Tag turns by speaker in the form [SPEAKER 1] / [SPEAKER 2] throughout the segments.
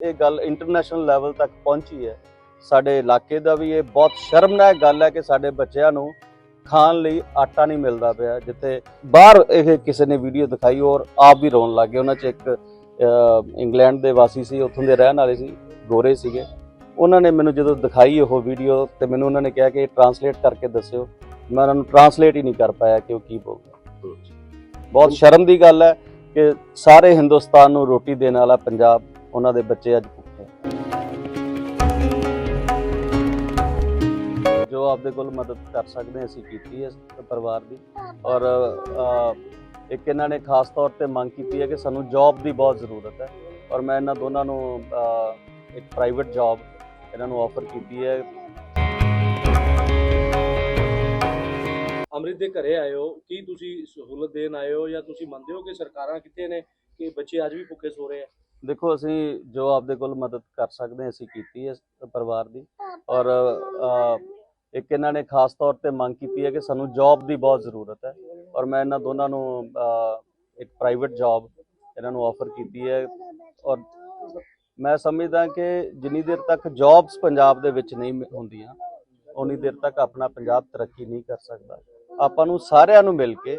[SPEAKER 1] ਇਹ ਗੱਲ international level ਤੱਕ ਪਹੁੰਚੀ ਹੈ। ਸਾਡੇ ਇਲਾਕੇ ਦਾ ਵੀ ਇਹ ਬਹੁਤ ਸ਼ਰਮਨਾਕ ਗੱਲ ਹੈ ਕਿ ਸਾਡੇ ਬੱਚਿਆਂ ਨੂੰ ਖਾਣ ਲਈ ਆਟਾ ਨਹੀਂ ਮਿਲਦਾ ਪਿਆ ਜਿੱਥੇ ਬਾਹਰ ਇਹ ਕਿਸੇ ਨੇ ਵੀਡੀਓ ਦਿਖਾਈ ਔਰ ਆਪ ਵੀ ਰੋਣ ਲੱਗ ਗਏ। ਉਹਨਾਂ 'ਚ ਇੱਕ ਇੰਗਲੈਂਡ ਦੇ ਵਾਸੀ ਸੀ ਉੱਥੋਂ ਦੇ ਰਹਿਣ ਵਾਲੇ ਸੀ ਗੋਰੇ ਸੀਗੇ। ਉਹਨਾਂ ਨੇ ਮੈਨੂੰ ਜਦੋਂ ਦਿਖਾਈ ਉਹ ਵੀਡੀਓ ਤੇ ਮੈਨੂੰ ਉਹਨਾਂ ਨੇ ਕਿਹਾ ਕਿ ਟਰਾਂਸਲੇਟ ਕਰਕੇ ਦੱਸਿਓ। ਮੈਂ ਉਹਨਾਂ ਨੂੰ ਟਰਾਂਸਲੇਟ ਹੀ ਨਹੀਂ ਕਰ ਪਾਇਆ ਕਿ ਉਹ ਕੀ ਬੋਲਦਾ ਬਹੁਤ ਸ਼ਰਮ ਦੀ ਗੱਲ ਹੈ ਕਿ ਸਾਰੇ ਹਿੰਦੁਸਤਾਨ ਨੂੰ ਰੋਟੀ ਦੇਣ ਵਾਲਾ ਪੰਜਾਬ ਉਹਨਾਂ ਦੇ ਬੱਚੇ ਅੱਜ ਭੁੱਖੇ ਜੋ ਆਪਦੇ ਕੋਲ ਮਦਦ ਕਰ ਸਕਦੇ ਅਸੀਂ ਕੀਤੀ ਹੈ ਪਰਿਵਾਰ ਦੀ। ਔਰ ਇੱਕ ਇਹਨਾਂ ਨੇ ਖਾਸ ਤੌਰ ਤੇ ਮੰਗ ਕੀਤੀ ਹੈ ਕਿ ਸਾਨੂੰ ਜੌਬ ਦੀ ਬਹੁਤ ਜ਼ਰੂਰਤ ਹੈ। ਔਰ ਮੈਂ ਇਹਨਾਂ ਦੋਨਾਂ ਨੂੰ ਇੱਕ ਪ੍ਰਾਈਵੇਟ ਜੌਬ ਇਹਨਾਂ ਨੂੰ ਆਫਰ ਕੀਤੀ ਹੈ।
[SPEAKER 2] ਅੰਮ੍ਰਿਤ ਦੇ ਘਰੇ ਆਏ ਹੋ ਕੀ ਤੁਸੀਂ ਸਹੂਲਤ ਦੇਣ ਆਏ ਹੋ ਜਾਂ ਤੁਸੀਂ ਮੰਨਦੇ ਹੋ ਕਿ ਸਰਕਾਰਾਂ ਕਿੱਥੇ ਨੇ ਕਿ ਬੱਚੇ ਅੱਜ ਵੀ ਭੁੱਖੇ ਸੋ ਰਹੇ ਆ?
[SPEAKER 1] ਦੇਖੋ, ਅਸੀਂ ਜੋ ਆਪਦੇ ਕੋਲ ਮਦਦ ਕਰ ਸਕਦੇ ਹਾਂ, ਅਸੀਂ ਕੀਤੀ ਹੈ ਪਰਿਵਾਰ ਦੀ। ਔਰ ਇੱਕ ਇਹਨਾਂ ਨੇ ਖਾਸ ਤੌਰ ਤੇ ਮੰਗ ਕੀਤੀ ਹੈ ਕਿ ਸਾਨੂੰ ਜੌਬ ਦੀ ਬਹੁਤ ਜ਼ਰੂਰਤ ਹੈ। ਔਰ ਮੈਂ ਇਹਨਾਂ ਦੋਨਾਂ ਨੂੰ ਇੱਕ ਪ੍ਰਾਈਵੇਟ ਜੌਬ ਇਹਨਾਂ ਨੂੰ ਆਫਰ ਕੀਤੀ ਹੈ। ਔਰ ਮੈਂ ਸਮਝਦਾ ਕਿ ਜਿੰਨੀ ਦੇਰ ਤੱਕ ਜੌਬਸ ਪੰਜਾਬ ਦੇ ਵਿੱਚ ਨਹੀਂ ਹੁੰਦੀਆਂ ਉਨੀ ਦੇਰ ਤੱਕ ਆਪਣਾ ਪੰਜਾਬ ਤਰੱਕੀ ਨਹੀਂ ਕਰ ਸਕਦਾ। ਆਪਾਂ ਨੂੰ ਸਾਰਿਆਂ ਨੂੰ ਮਿਲ ਕੇ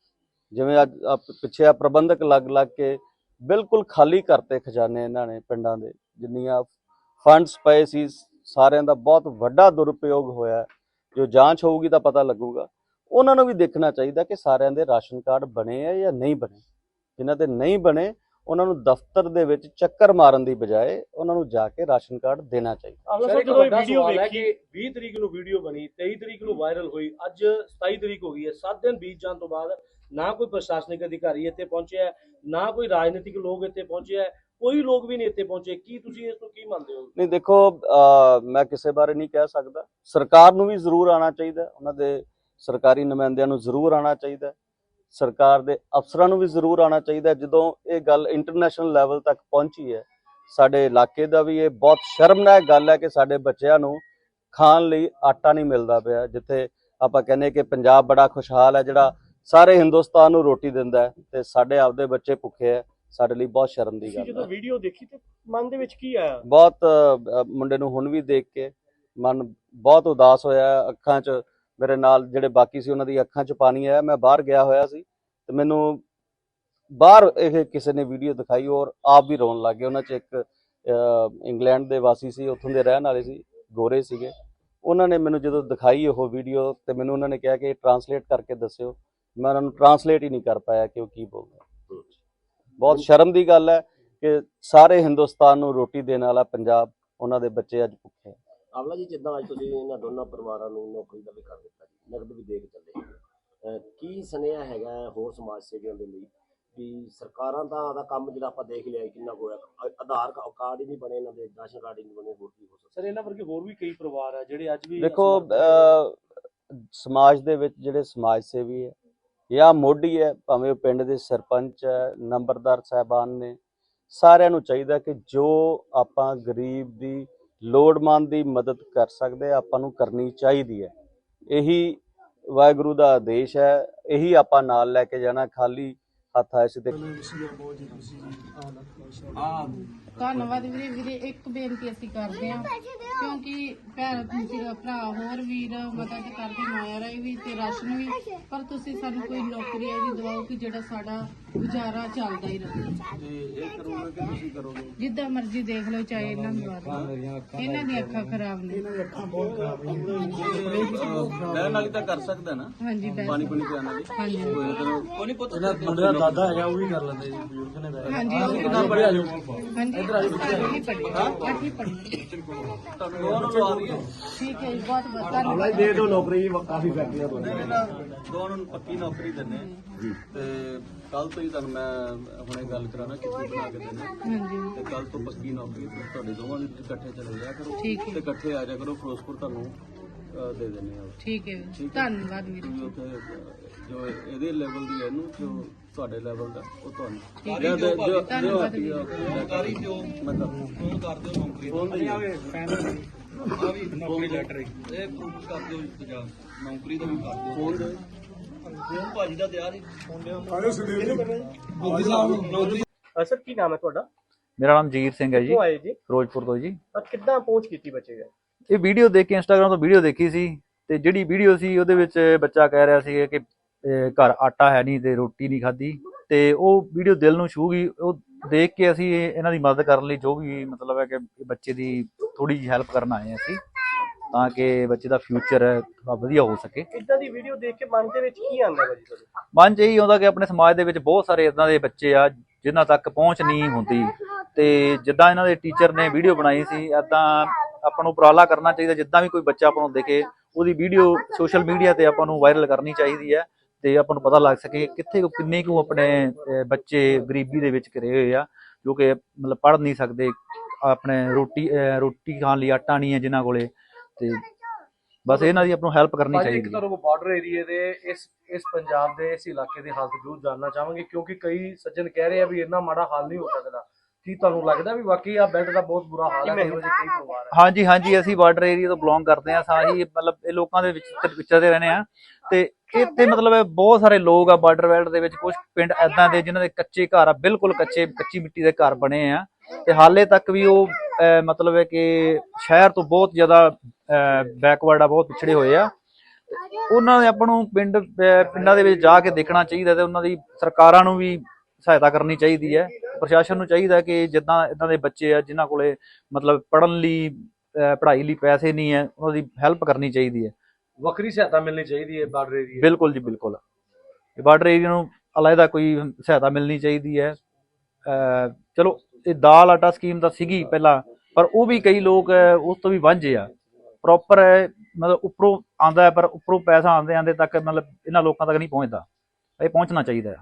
[SPEAKER 1] ਜਿਵੇਂ ਅੱਜ ਪਿੱਛੇ ਆ ਪ੍ਰਬੰਧਕ ਲੱਗ ਲੱਗ ਕੇ ਬਿਲਕੁਲ ਖਾਲੀ ਕਰਤੇ ਖਜ਼ਾਨੇ ਇਹਨਾਂ ਨੇ ਪਿੰਡਾਂ ਦੇ ਜਿੰਨੀਆਂ ਫੰਡਸ ਪਏ ਸੀ ਸਾਰਿਆਂ ਦਾ ਬਹੁਤ ਵੱਡਾ ਦੁਰਉਪਯੋਗ ਹੋਇਆ ਜੋ ਜਾਂਚ ਹੋਊਗੀ ਤਾਂ ਪਤਾ ਲੱਗੂਗਾ। ਉਹਨਾਂ ਨੂੰ ਵੀ ਦੇਖਣਾ ਚਾਹੀਦਾ ਕਿ ਸਾਰਿਆਂ ਦੇ ਰਾਸ਼ਨ ਕਾਰਡ ਬਣੇ ਆ ਜਾਂ ਨਹੀਂ ਬਣੇ। ਜਿਨ੍ਹਾਂ ਦੇ ਨਹੀਂ ਬਣੇ ਉਹਨਾਂ ਨੂੰ ਦਫ਼ਤਰ ਦੇ ਵਿੱਚ ਚੱਕਰ ਮਾਰਨ ਦੀ ਬਜਾਏ ਉਹਨਾਂ ਨੂੰ ਜਾ ਕੇ ਰਾਸ਼ਨ ਕਾਰਡ ਦੇਣਾ ਚਾਹੀਦਾ।
[SPEAKER 2] ਸਰ ਇੱਕ
[SPEAKER 3] ਜਦੋਂ ਇਹ
[SPEAKER 2] ਵੱਡਾ
[SPEAKER 3] ਵੀਡੀਓ
[SPEAKER 2] ਸਵਾਲ ਹੈ
[SPEAKER 3] ਵੇਖੀ
[SPEAKER 2] ਕਿ 20 ਤਰੀਕ ਨੂੰ ਵੀਡੀਓ ਬਣੀ 23 ਤਰੀਕ ਨੂੰ ਵਾਇਰਲ ਹੋਈ ਅੱਜ 27 ਤਰੀਕ ਹੋ ਗਈ ਹੈ। 7 ਦਿਨ ਬੀਤ ਜਾਣ ਤੋਂ ਬਾਅਦ ਨਾ ਕੋਈ ਪ੍ਰਸ਼ਾਸਨਿਕ ਅਧਿਕਾਰੀ ਇੱਥੇ ਪਹੁੰਚਿਆ ਨਾ ਕੋਈ ਰਾਜਨੀਤਿਕ ਲੋਕ ਇੱਥੇ ਪਹੁੰਚਿਆ ਕੋਈ ਲੋਕ ਵੀ ਨਹੀਂ ਇੱਥੇ ਪਹੁੰਚੇ। ਕੀ ਤੁਸੀਂ ਇਸ ਨੂੰ ਕੀ ਮੰਨਦੇ ਹੋ?
[SPEAKER 1] ਨਹੀਂ, ਦੇਖੋ ਮੈਂ ਕਿਸੇ ਬਾਰੇ ਨਹੀਂ ਕਹਿ ਸਕਦਾ। ਸਰਕਾਰ ਨੂੰ ਵੀ ਜ਼ਰੂਰ ਆਉਣਾ ਚਾਹੀਦਾ। ਉਹਨਾਂ ਦੇ ਸਰਕਾਰੀ ਨੁਮਾਇੰਦਿਆਂ ਨੂੰ ਜ਼ਰੂਰ ਆਉਣਾ ਚਾਹੀਦਾ। ਸਰਕਾਰ ਦੇ ਅਫਸਰਾਂ ਨੂੰ ਵੀ ਜ਼ਰੂਰ ਆਉਣਾ ਚਾਹੀਦਾ। ਜਦੋਂ ਇਹ ਗੱਲ ਇੰਟਰਨੈਸ਼ਨਲ ਲੈਵਲ ਤੱਕ ਪਹੁੰਚੀ ਹੈ, ਸਾਡੇ ਇਲਾਕੇ ਦਾ ਵੀ ਇਹ ਬਹੁਤ ਸ਼ਰਮਨਾਕ ਗੱਲ ਹੈ ਕਿ ਸਾਡੇ ਬੱਚਿਆਂ ਨੂੰ ਖਾਣ ਲਈ ਆਟਾ ਨਹੀਂ ਮਿਲਦਾ ਪਿਆ, ਜਿੱਥੇ ਆਪਾਂ ਕਹਿੰਦੇ ਕਿ ਪੰਜਾਬ ਬੜਾ ਖੁਸ਼ਹਾਲ ਹੈ, ਜਿਹੜਾ ਸਾਰੇ ਹਿੰਦੁਸਤਾਨ ਨੂੰ ਰੋਟੀ ਦਿੰਦਾ ਹੈ ਤੇ ਸਾਡੇ ਆਪਦੇ ਬੱਚੇ ਭੁੱਖੇ ਹੈ ਸਾਡੇ ਲਈ ਬਹੁਤ ਸ਼ਰਮ ਦੀ ਗੱਲ
[SPEAKER 3] ਜਦੋਂ
[SPEAKER 1] ਹੈ।
[SPEAKER 3] ਵੀਡੀਓ ਦੇਖੀ ਤੇ ਮਨ ਦੇ ਵਿੱਚ ਕੀ ਆਇਆ?
[SPEAKER 1] ਬਹੁਤ ਅ, ਮੁੰਡੇ ਨੂੰ ਹੁਣ ਵੀ ਦੇਖ ਕੇ ਮਨ ਬਹੁਤ ਉਦਾਸ ਹੋਇਆ। ਅੱਖਾਂ 'ਚ ਮੇਰੇ ਨਾਲ ਜਿਹੜੇ ਬਾਕੀ ਸੀ ਉਹਨਾਂ ਦੀ ਅੱਖਾਂ 'ਚ ਪਾਣੀ ਆਇਆ ਮੈਂ ਬਾਹਰ ਗਿਆ ਹੋਇਆ ਸੀ ਤੇ ਮੈਨੂੰ ਬਾਹਰ ਇਹ ਕਿਸੇ ਨੇ ਵੀਡੀਓ ਦਿਖਾਈ ਔਰ ਆਪ ਵੀ ਰੋਣ ਲੱਗ ਗਏ। ਉਹਨਾਂ 'ਚ ਇੱਕ ਅ, ਇੰਗਲੈਂਡ ਦੇ ਵਾਸੀ ਸੀ ਉੱਥੋਂ ਦੇ ਰਹਿਣ ਵਾਲੇ ਸੀ ਗੋਰੇ ਸੀਗੇ। ਉਹਨਾਂ ਨੇ ਮੈਨੂੰ ਜਦੋਂ ਦਿਖਾਈ ਉਹ ਵੀਡੀਓ ਤੇ ਮੈਨੂੰ ਉਹਨਾਂ ਨੇ ਕਿਹਾ ਕਿ ਟਰਾਂਸਲੇਟ ਕਰਕੇ ਦੱਸਿਓ। ਮੈਂ ਉਹਨਾਂ ਨੂੰ ਟਰਾਂਸਲੇਟ ਹੀ ਨਹੀਂ ਕਰ ਪਾਇਆ ਕਿ ਉਹ ਕੀ ਬੋਲਦਾ ਬਹੁਤ ਸ਼ਰਮ ਦੀ ਗੱਲ ਹੈ ਕਿ ਸਾਰੇ ਹਿੰਦੁਸਤਾਨ ਨੂੰ ਰੋਟੀ ਦੇਣ ਵਾਲਾ ਪੰਜਾਬ ਉਹਨਾਂ ਦੇ ਬੱਚੇ ਅੱਜ ਭੁੱਖੇ
[SPEAKER 4] ਆਵਲਾ ਜੀ ਜਿੱਦਾਂ ਅੱਜ ਤੁਸੀਂ ਇਹਨਾਂ ਦੋਨਾਂ ਪਰਿਵਾਰਾਂ ਨੂੰ ਨੌਕਰੀ ਦਾ ਵੀ ਕਰ ਦਿੱਤਾ ਜੀ ਨਗਦ ਵੀ ਦੇ ਕੇ ਚੱਲੇ ਕੀ ਸੁਨੇਹਾ ਹੈਗਾ ਹੋਰ ਸਮਾਜ ਸੇਵੀਆਂ ਦੇ ਲਈ ਵੀ ਸਰਕਾਰਾਂ ਦਾ ਦਾ ਕੰਮ ਜਿਹੜਾ ਆਪਾਂ ਦੇਖ ਲਿਆ ਕਿੰਨਾ ਹੋਇਆ? ਆਧਾਰ ਕਾਰਡ ਹੀ ਨਹੀਂ ਬਣੇ ਇਹਨਾਂ ਦੇ ਰਾਸ਼ਨ ਕਾਰਡ ਹੀ ਨਹੀਂ ਬਣੇ ਹੋਰ ਕੀ ਹੋ ਸਕਦਾ?
[SPEAKER 2] ਸਰ ਇਹਨਾਂ ਵਰਗੇ ਹੋਰ ਵੀ ਕਈ ਪਰਿਵਾਰ ਆ ਜਿਹੜੇ ਅੱਜ ਵੀ
[SPEAKER 1] ਦੇਖੋ ਸਮਾਜ ਦੇ ਵਿੱਚ ਜਿਹੜੇ ਸਮਾਜ ਸੇਵੀ ਹੈ ਜਾਂ ਮੋਢੀ ਹੈ, ਭਾਵੇਂ ਉਹ ਪਿੰਡ ਦੇ ਸਰਪੰਚ ਹੈ, ਨੰਬਰਦਾਰ ਸਾਹਿਬਾਨ ਨੇ, ਸਾਰਿਆਂ ਨੂੰ ਚਾਹੀਦਾ ਕਿ ਜੋ ਆਪਾਂ ਗਰੀਬ ਦੀ ਲੋੜਵੰਦ ਦੀ ਮਦਦ ਕਰ ਸਕਦੇ ਆਪਾਂ ਨੂੰ ਕਰਨੀ ਚਾਹੀਦੀ ਹੈ। ਇਹੀ ਵਾਹਿਗੁਰੂ ਦਾ ਆਦੇਸ਼ ਹੈ, ਇਹੀ ਆਪਾਂ ਨਾਲ ਲੈ ਕੇ ਜਾਣਾ, ਖਾਲੀ ਹੱਥ ਆਏ ਸੀ ਤੇ
[SPEAKER 5] ਧੰਨਵਾਦ ਵੀਰੇ ਵੀਰੇ ਇੱਕ ਬੇਨਤੀ ਅਸੀਂ ਕਰਦੇ ਹਾਂ ਕਿਉਂਕਿ ਭੈਣ ਭਰਾ ਹੋਰ ਵੀਰ ਮਦਦ ਕਰਦੇ ਮਾਇਆ ਰਾਈ ਵੀ ਤੇ ਰਾਸ਼ਨ ਵੀ ਪਰ ਤੁਸੀਂ ਸਾਨੂੰ ਕੋਈ ਨੌਕਰੀ ਵੀ ਦਿਵਾਓ ਕਿ ਜਿਹੜਾ ਸਾਡਾ ਗੁਜ਼ਾਰਾ ਚੱਲਦਾ ਹੀ ਰਹੇ
[SPEAKER 1] ਇਹ ਕਰੋਗੇ ਕਿ ਤੁਸੀਂ ਕਰੋਗੇ?
[SPEAKER 5] ਜਿੱਦਾਂ ਮਰਜ਼ੀ ਦੇਖ ਲਓ ਚਾਹੇ ਇਹਨਾਂ ਨੂੰ ਬਾਰੇ ਇਹਨਾਂ ਦੀਆਂ ਅੱਖਾਂ ਖਰਾਬ ਨੇ।
[SPEAKER 1] ਲੈਣ ਵਾਲੀ ਤਾਂ ਕਰ ਸਕਦਾ ਨਾ।
[SPEAKER 5] ਹਾਂਜੀ
[SPEAKER 1] ਪਾਣੀ ਪੁਣੀ ਪਿਆਣ ਵਾਲੀ
[SPEAKER 5] ਹਾਂਜੀ।
[SPEAKER 1] ਕੋਈ ਪੁੱਤ
[SPEAKER 3] ਮੁੰਡੇ ਦਾ ਦਾਦਾ ਹੈਗਾ ਉਹ ਵੀ ਕਰ ਲੈਂਦੇ ਜੀ ਬਜ਼ੁਰਗ ਨੇ ਵੈਸੇ।
[SPEAKER 5] ਹਾਂਜੀ ਉਹ
[SPEAKER 1] ਕਿੰਨਾ ਪੜਿਆ ਜੋ
[SPEAKER 5] ਹਾਂਜੀ ਅੱਠੀ ਪੜ੍ਹੀ। ਅੱਠੀ ਪੜ੍ਹੀ।
[SPEAKER 1] ਤੁਹਾਨੂੰ ਦੋਨੋਂ ਲਵਾ ਦਈਏ
[SPEAKER 5] ਠੀਕ ਹੈ ਜੀ ਬਹੁਤ ਬਹੁਤ ਧੰਨਵਾਦ।
[SPEAKER 4] ਦੇ ਦਿਓ ਨੌਕਰੀ ਕਾਫੀ ਫੈਕਟਰੀਆਂ ਤੋਂ
[SPEAKER 1] ਦੋਨੋਂ ਨੂੰ ਪੱਕੀ ਨੌਕਰੀ ਦਿੰਨੇ ਆ। ਤੇ ਕੱਲ ਤੋਂ ਹੀ ਤੁਹਾਨੂੰ ਮੈਂ ਹੁਣੇ ਗੱਲ ਕਰਾਣਾ ਕਿੱਥੇ ਬਣਾ ਕੇ ਦੇਣਾ।
[SPEAKER 5] ਹਾਂਜੀ।
[SPEAKER 1] ਤੇ ਕੱਲ ਤੋਂ ਪੱਕੀ ਨੌਕਰੀ ਤੇ ਤੁਹਾਡੇ ਦੋਵਾਂ ਦੀ ਇਕੱਠੇ ਚਲੇ ਜਾਇਆ ਕਰੋ
[SPEAKER 5] ਠੀਕ ਹੈ।
[SPEAKER 1] ਤੇ ਇਕੱਠੇ ਆ ਜਾ ਕਰੋ ਫਿਰੋਜ਼ਪੁਰ ਤੁਹਾਨੂੰ ਅਹ, ਦੇ ਦਿੰਦੇ ਆ
[SPEAKER 5] ਠੀਕ ਹੈ। ਧੰਨਵਾਦ ਵੀਰੇ
[SPEAKER 1] ਤੁਸੀਂ ਉੱਥੇ ਅਹ, ਜੋ ਇਹਦੇ ਲੈਵਲ ਦੀ ਹੈ ਇਹਨੂੰ ਜੋ ਤੁਹਾਡੇ ਲੈਵਲ ਦਾ ਉਹ ਤੁਹਾਨੂੰ।
[SPEAKER 5] ਠੀਕ
[SPEAKER 1] ਜੋ- ਜੋ- ਜੋ-
[SPEAKER 5] ਧੰਨਵਾਦ
[SPEAKER 1] ਜੋ। ਸਰਕਾਰੀ ਜੋ ਮਤਲਬ ਫੋਨ ਕਰ ਦਿਓ ਨੌਕਰੀ ਫੋਨ ਨਹੀਂ ਆਵੇ ਆ ਵੀ ਨੌਕਰੀ ਲੈਟਰ ਇਹ ਪ੍ਰੂਫ ਕਰ ਦਿਓ ਇੰਤਜ਼ਾਮ ਨੌਕਰੀ ਦਾ ਵੀ ਕਰ ਦਿਓ। ਫੋਨ ਦੇ। ਫੋਨ ਭਾਜੀ ਦਾ ਦਿਆ ਜੀ ਫੋਨ ਦੇ
[SPEAKER 3] ਅ, ਸਰ ਕੀ ਨਾਮ ਹੈ ਤੁਹਾਡਾ?
[SPEAKER 6] ਮੇਰਾ ਨਾਮ ਜੀਤ ਸਿੰਘ ਹੈ ਜੀ।
[SPEAKER 3] ਕਿਉਂ ਆਏ ਜੀ?
[SPEAKER 6] ਫਿਰੋਜ਼ਪੁਰ ਤੋਂ ਜੀ।
[SPEAKER 3] ਅ, ਕਿੱਦਾਂ ਪਹੁੰਚ ਕੀਤੀ ਬੱਚੇ? ਗਏ
[SPEAKER 6] ਇਹ ਵੀਡੀਓ ਦੇਖ ਕੇ ਇੰਸਟਾਗ੍ਰam ਤੋਂ ਵੀਡੀਓ ਦੇਖੀ ਸੀ ਤੇ ਜਿਹੜੀ ਵੀਡੀਓ ਸੀ ਉਹਦੇ ਵਿੱਚ ਬੱਚਾ ਕਹਿ ਰਿਹਾ ਸੀ ਕਿ ਘਰ ਆਟਾ ਹੈ ਨਹੀਂ ਤੇ ਰੋਟੀ ਨਹੀਂ ਖਾਧੀ ਤੇ ਉਹ ਵੀਡੀਓ ਦਿਲ ਨੂੰ ਛੂ ਗਈ। ਉਹ ਦੇਖ ਕੇ ਅਸੀਂ ਇਹ- ਇਹਨਾਂ ਦੀ ਮਦਦ ਕਰਨ ਲਈ ਜੋ ਵੀ ਮਤਲਬ ਹੈ ਕਿ ਬੱਚੇ ਦੀ ਥੋੜੀ ਜਿਹੀ ਹੈਲਪ ਕਰਨ ਆਏ ਅਸੀਂ। ਤਾਂ ਕਿ ਬੱਚੇ ਦਾ ਫਿਊਚਰ ਵਧੀਆ ਹੋ ਸਕੇ।
[SPEAKER 3] ਇਦਾਂ ਦੀ ਵੀਡੀਓ ਦੇਖ ਕੇ ਮਨ ਦੇ ਵਿੱਚ ਕੀ ਆਉਂਦਾ ਭਾਜੀ ਤੁਹਾਡੇ?
[SPEAKER 6] ਮਨ 'ਚ ਇਹੀ ਆਉਂਦਾ ਕਿ ਆਪਣੇ ਸਮਾਜ ਦੇ ਵਿੱਚ ਬਹੁਤ ਸਾਰੇ ਇਦਾਂ ਦੇ ਬੱਚੇ ਆ ਜਿਨ੍ਹਾਂ ਤੱਕ ਪਹੁੰਚ ਨਹੀਂ ਹੁੰਦੀ। ਤੇ ਜਿੱਦਾਂ ਇਹਨਾਂ ਦੇ ਟੀਚਰ ਨੇ ਵੀਡੀਓ ਬਣਾਈ ਸੀ ਇਦਾਂ ਆਪਾਂ ਨੂੰ ਉਪਰਾਲਾ ਕਰਨਾ ਚਾਹੀਦਾ ਜਿੱਦਾਂ ਵੀ ਕੋਈ ਬੱਚਾ ਆਪਾਂ ਨੂੰ ਦਿਖੇ ਉਹਦੀ ਵੀਡੀਓ ਸੋਸ਼ਲ ਮੀਡੀਆ ਤੇ ਆਪਾਂ ਨੂੰ ਵਾਇਰਲ ਕਰਨੀ ਚਾਹੀਦੀ ਹੈ ਤੇ ਆਪਾਂ ਨੂੰ ਪਤਾ ਲੱਗ ਸਕੇ ਕਿੱਥੇ ਕੁ- ਕਿੰਨੇ ਕੁ ਆਪਣੇ ਬੱਚੇ ਗਰੀਬੀ ਦੇ ਵਿੱਚ ਘਿਰੇ ਹੋਏ ਆ ਜੋ ਕਿ ਮਤਲਬ ਪੜ੍ਹ ਨਹੀਂ ਸਕਦੇ ਆਪਣੇ ਰੋਟੀ ਰੋਟੀ ਖਾਣ ਲਈ ਆਟਾ ਨਹੀਂ ਹੈ ਜਿਨ੍ਹਾਂ ਕੋਲੇ। ਤੇ ਬਸ ਇਹਨਾਂ ਦੀ ਆਪਾਂ ਨੂੰ ਹੈਲਪ ਕਰਨੀ
[SPEAKER 2] ਅੱਜ ਇੱਕ
[SPEAKER 6] ਚਾਹੀਦੀ ਹੈ।
[SPEAKER 2] ਬਾਰਡਰ ਏਰੀਏ ਦੇ ਇਸ ਇਸ ਪੰਜਾਬ ਦੇ ਇਸ ਇਲਾਕੇ ਦੇ ਹਾਲਤ ਜ਼ਰੂਰ ਜਾਨਣਾ ਚਾਹਾਂਗੇ ਕਿਉਂਕਿ ਕਈ ਸੱਜਣ ਕਹਿ ਰਹੇ ਆ ਵੀ ਇੰਨਾ ਮਾੜਾ ਹਾਲ ਨਹੀਂ ਹੋ ਸਕਦਾ। ਕੀ ਤੁਹਾਨੂੰ ਲੱਗਦਾ ਵੀ ਵਾਕਈ ਆ ਬੈਲਟ ਦਾ ਬਹੁਤ ਬੁਰਾ ਹਾਲ ਹੈ ਇਹੋ ਜਿਹੇ ਕਈ ਪਰਿਵਾਰ ਹੈ?
[SPEAKER 6] ਹਾਂਜੀ ਹਾਂਜੀ ਅਸੀਂ ਬਾਰਡਰ ਏਰੀਆ ਤੋਂ ਬਿਲੋਂਗ ਕਰਦੇ ਆ ਸਾਹੀ ਮਤਲਬ ਇਹ ਲੋਕਾਂ ਦੇ ਵਿੱਚ ਵਿਚ- ਵਿਚਰਦੇ ਰਹਿੰਦੇ ਆ ਤੇ ਇੱਥੇ ਮਤਲਬ ਬਹੁਤ ਸਾਰੇ ਲੋਕ ਆ ਬਾਰਡਰ ਬੈਲਟ ਦੇ ਵਿੱਚ ਕੁਝ ਪਿੰਡ ਐਦਾਂ ਦੇ ਜਿਨ੍ਹਾਂ ਦੇ ਕੱਚੇ ਘਰ ਆ ਬਿਲਕੁਲ ਕੱਚੇ ਕੱਚੀ ਮਿੱਟੀ ਦੇ ਘਰ ਬਣੇ ਆ। ਤੇ ਹਾਲੇ ਤੱਕ ਵੀ ਉਹ ਅਹ, ਮਤਲਬ ਹੈ ਕਿ ਸ਼ਹਿਰ ਤੋਂ ਬਹੁਤ ਜ਼ਿਆਦਾ ਬੈਕਵਰਡ ਆ ਬਹੁਤ ਪਿਛੜੇ ਹੋਏ ਆ। ਉਹਨਾਂ ਦੇ ਆਪਾਂ ਨੂੰ ਪਿੰਡ ਪਿੰਡਾਂ ਦੇ ਵਿੱਚ ਜਾ ਕੇ ਦੇਖਣਾ ਚਾਹੀਦਾ ਤੇ ਉਹਨਾਂ ਦੀ ਸਰਕਾਰਾਂ ਨੂੰ ਵੀ ਸਹਾਇਤਾ ਕਰਨੀ ਚਾਹੀਦੀ ਹੈ। ਪ੍ਰਸ਼ਾਸਨ ਨੂੰ ਚਾਹੀਦਾ ਕਿ ਜਿੱਦਾਂ ਇਦਾਂ ਦੇ ਬੱਚੇ ਆ ਜਿਨ੍ਹਾਂ ਕੋਲੇ ਮਤਲਬ ਪੜਨ ਲਈ ਪੜ੍ਹਾਈ ਲਈ ਪੈਸੇ ਨਹੀਂ ਹੈ ਉਹਨਾਂ ਦੀ ਹੈਲਪ ਕਰਨੀ ਚਾਹੀਦੀ ਹੈ।
[SPEAKER 2] ਵੱਖਰੀ ਸਹਾਇਤਾ ਮਿਲਣੀ ਚਾਹੀਦੀ ਹੈ ਬਾਰਡਰ ਏਰੀਏ
[SPEAKER 6] ਬਿਲਕੁਲ ਜੀ ਬਿਲਕੁਲ। ਬਾਰਡਰ ਏਰੀਆ ਨੂੰ ਅਲਾਇਦਾ ਕੋਈ ਸਹਾਇਤਾ ਮਿਲਣੀ ਚਾਹੀਦੀ ਹੈ। ਚਲੋ ਇਹ ਦਾਲ ਆਟਾ ਸਕੀਮ ਤਾਂ ਸੀਗੀ ਪਹਿਲਾਂ ਪਰ ਉਹ ਵੀ ਕਈ ਲੋਕ ਉਸ ਤੋਂ ਵੀ ਵਾਂਝੇ ਆ। ਪ੍ਰੋਪਰ ਮਤਲਬ ਉੱਪਰੋਂ ਆਂਦਾ ਹੈ, ਪਰ ਉੱਪਰੋਂ ਪੈਸਾ ਆਂਦੇ ਆਂਦੇ ਤੱਕ ਮਤਲਬ ਇਹਨਾਂ ਲੋਕਾਂ ਤੱਕ ਨਹੀਂ ਪਹੁੰਚਦਾ। ਇਹ ਪਹੁੰਚਣਾ ਚਾਹੀਦਾ ਹੈ।